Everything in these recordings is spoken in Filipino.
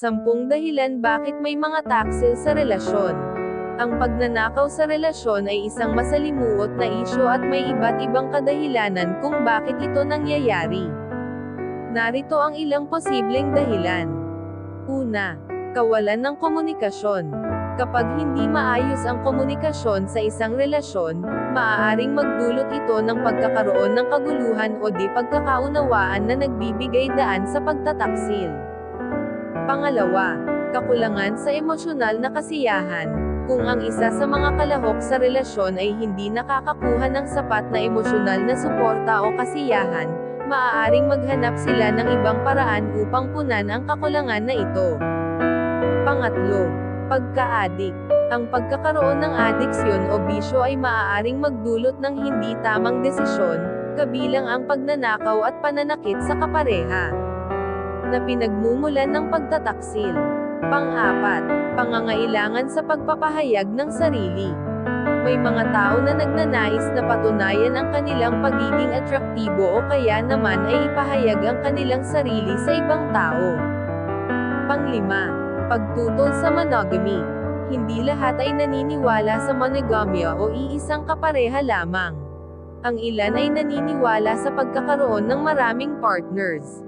Sampung dahilan bakit may mga taksil sa relasyon. Ang pagnanakaw sa relasyon ay isang masalimuot na isyo at may iba't ibang kadahilanan kung bakit ito nangyayari. Narito ang ilang posibleng dahilan. Una, kawalan ng komunikasyon. Kapag hindi maayos ang komunikasyon sa isang relasyon, maaaring magdulot ito ng pagkakaroon ng kaguluhan o di pagkakaunawaan na nagbibigay daan sa pagtataksil. Pangalawa, kakulangan sa emosyonal na kasiyahan. Kung ang isa sa mga kalahok sa relasyon ay hindi nakakakuha ng sapat na emosyonal na suporta o kasiyahan, maaaring maghanap sila ng ibang paraan upang punan ang kakulangan na ito. Pangatlo, pagka-adik. Ang pagkakaroon ng adiksyon o bisyo ay maaaring magdulot ng hindi tamang desisyon, kabilang ang pagnanakaw at pananakit sa kapareha na pinagmumulan ng pagtataksil. Pang-apat, pangangailangan sa pagpapahayag ng sarili. May mga tao na nagnanais na patunayan ang kanilang pagiging atraktibo o kaya naman ay ipahayag ang kanilang sarili sa ibang tao. Panglima, pagtutol sa monogamy. Hindi lahat ay naniniwala sa monogamya o iisang kapareha lamang. Ang ilan ay naniniwala sa pagkakaroon ng maraming partners.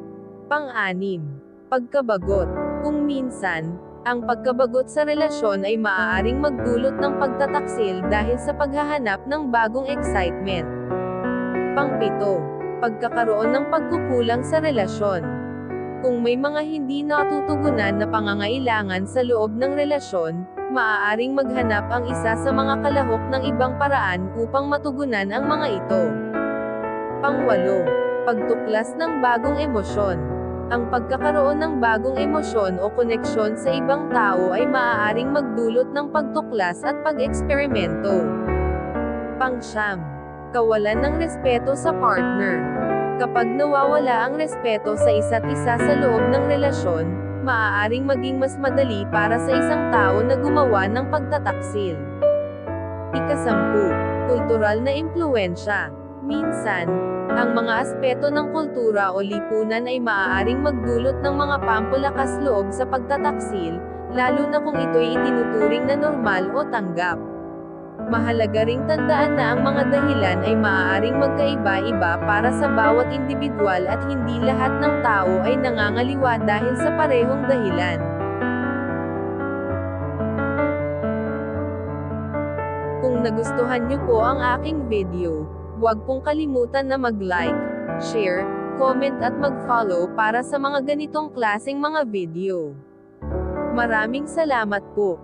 Pang-anim, pagkabagot. Kung minsan, ang pagkabagot sa relasyon ay maaaring magdulot ng pagtataksil dahil sa paghahanap ng bagong excitement. Pangpito, pagkakaroon ng pagkukulang sa relasyon. Kung may mga hindi natutugunan na pangangailangan sa loob ng relasyon, maaaring maghanap ang isa sa mga kalahok ng ibang paraan upang matugunan ang mga ito. Pangwalo, pagtuklas ng bagong emosyon. Ang pagkakaroon ng bagong emosyon o koneksyon sa ibang tao ay maaaring magdulot ng pagtuklas at pag-eksperimento. Pangsyam, kawalan ng respeto sa partner. Kapag nawawala ang respeto sa isa't isa sa loob ng relasyon, maaaring maging mas madali para sa isang tao na gumawa ng pagtataksil. Ikasampu, kultural na impluensya. Minsan, ang mga aspeto ng kultura o lipunan ay maaaring magdulot ng mga pampulakas loob sa pagtataksil, lalo na kung ito'y itinuturing na normal o tanggap. Mahalaga ring tandaan na ang mga dahilan ay maaaring magkaiba-iba para sa bawat individual at hindi lahat ng tao ay nangangaliwa dahil sa parehong dahilan. Kung nagustuhan niyo po ang aking video, huwag pong kalimutan na mag-like, share, comment at mag-follow para sa mga ganitong klaseng mga video. Maraming salamat po.